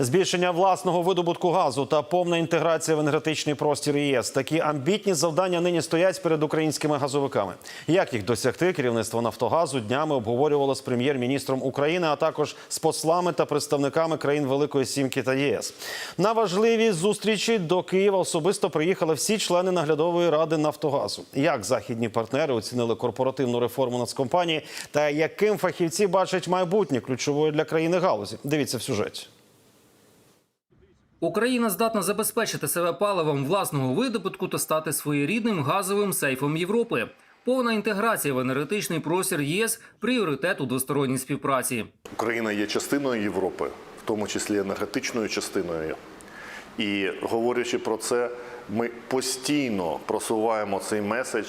Збільшення власного видобутку газу та повна інтеграція в енергетичний простір ЄС. Такі амбітні завдання нині стоять перед українськими газовиками. Як їх досягти, керівництво Нафтогазу днями обговорювало з прем'єр-міністром України, а також з послами та представниками країн Великої Сімки та ЄС. На важливі зустрічі до Києва особисто приїхали всі члени наглядової ради Нафтогазу. Як західні партнери оцінили корпоративну реформу нацкомпанії та яким фахівці бачать майбутнє ключової для країни галузі? Дивіться в сюжеті. Україна здатна забезпечити себе паливом власного видобутку та стати своєрідним газовим сейфом Європи. Повна інтеграція в енергетичний простір ЄС пріоритет у двосторонній співпраці. Україна є частиною Європи, в тому числі енергетичною частиною. І говорячи про це, ми постійно просуваємо цей меседж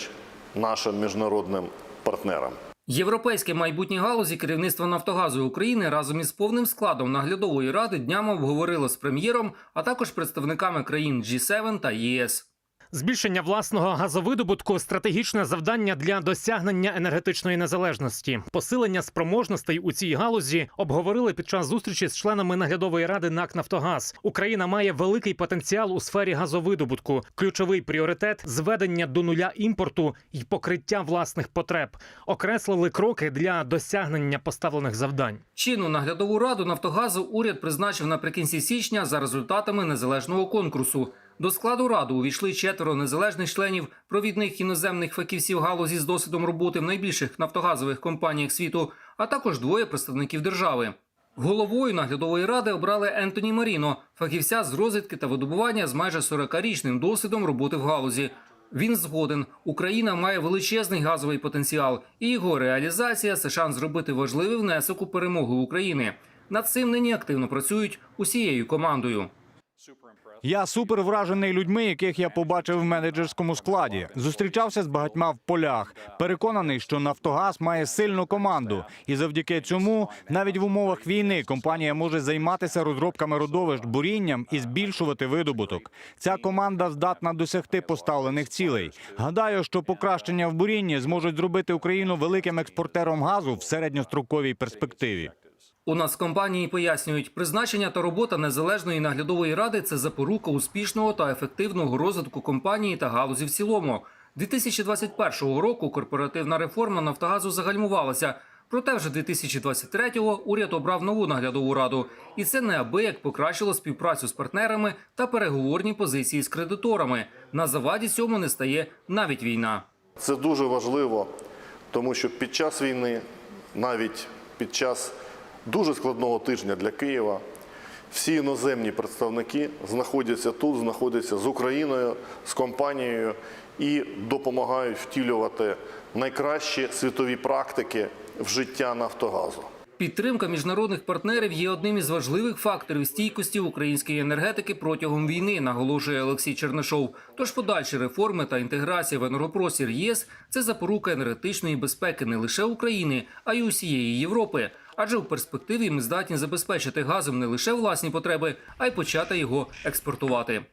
нашим міжнародним партнерам. Європейське майбутнє галузі керівництво Нафтогазу України разом із повним складом наглядової ради днями обговорило з прем'єром, а також представниками країн G7 та ЄС. Збільшення власного газовидобутку стратегічне завдання для досягнення енергетичної незалежності. Посилення спроможностей у цій галузі обговорили під час зустрічі з членами наглядової ради НАК Нафтогаз. Україна має великий потенціал у сфері газовидобутку. Ключовий пріоритет зведення до нуля імпорту і покриття власних потреб. Окреслили кроки для досягнення поставлених завдань. Чинну наглядову раду Нафтогазу уряд призначив наприкінці січня за результатами незалежного конкурсу. До складу ради увійшли четверо незалежних членів провідних іноземних фахівців галузі з досвідом роботи в найбільших нафтогазових компаніях світу, а також двоє представників держави. Головою наглядової ради обрали Ентоні Маріно, фахівця з розвідки та видобування з майже 40-річним досвідом роботи в галузі. Він згоден, Україна має величезний газовий потенціал, і його реалізація це шанс зробити важливий внесок у перемогу України. Над цим нині активно працюють усією командою. Я супер вражений людьми, яких я побачив в менеджерському складі. Зустрічався з багатьма в полях. Переконаний, що Нафтогаз має сильну команду, і завдяки цьому, навіть в умовах війни, компанія може займатися розробками родовищ бурінням і збільшувати видобуток. Ця команда здатна досягти поставлених цілей. Гадаю, що покращення в бурінні зможуть зробити Україну великим експортером газу в середньостроковій перспективі. У нас компанії пояснюють, призначення та робота незалежної наглядової ради це запорука успішного та ефективного розвитку компанії та галузі в цілому. 2021 року корпоративна реформа Нафтогазу загальмувалася. Проте вже 2023-го уряд обрав нову наглядову раду, і це неабияк покращило співпрацю з партнерами та переговорні позиції з кредиторами. На заваді цьому не стає навіть війна. Це дуже важливо, тому що під час війни, навіть під час дуже складного тижня для Києва, всі іноземні представники знаходяться тут, знаходяться з Україною, з компанією і допомагають втілювати найкращі світові практики в життя Нафтогазу. Підтримка міжнародних партнерів є одним із важливих факторів стійкості української енергетики протягом війни, наголошує Олексій Чернишов. Тож подальші реформи та інтеграція в енергопростір ЄС це запорука енергетичної безпеки не лише України, а й усієї Європи. Адже в перспективі ми здатні забезпечити газом не лише власні потреби, а й почати його експортувати.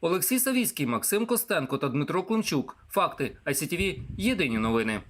Олексій Савіцький, Максим Костенко та Дмитро Климчук. Факти ICTV. Єдині новини.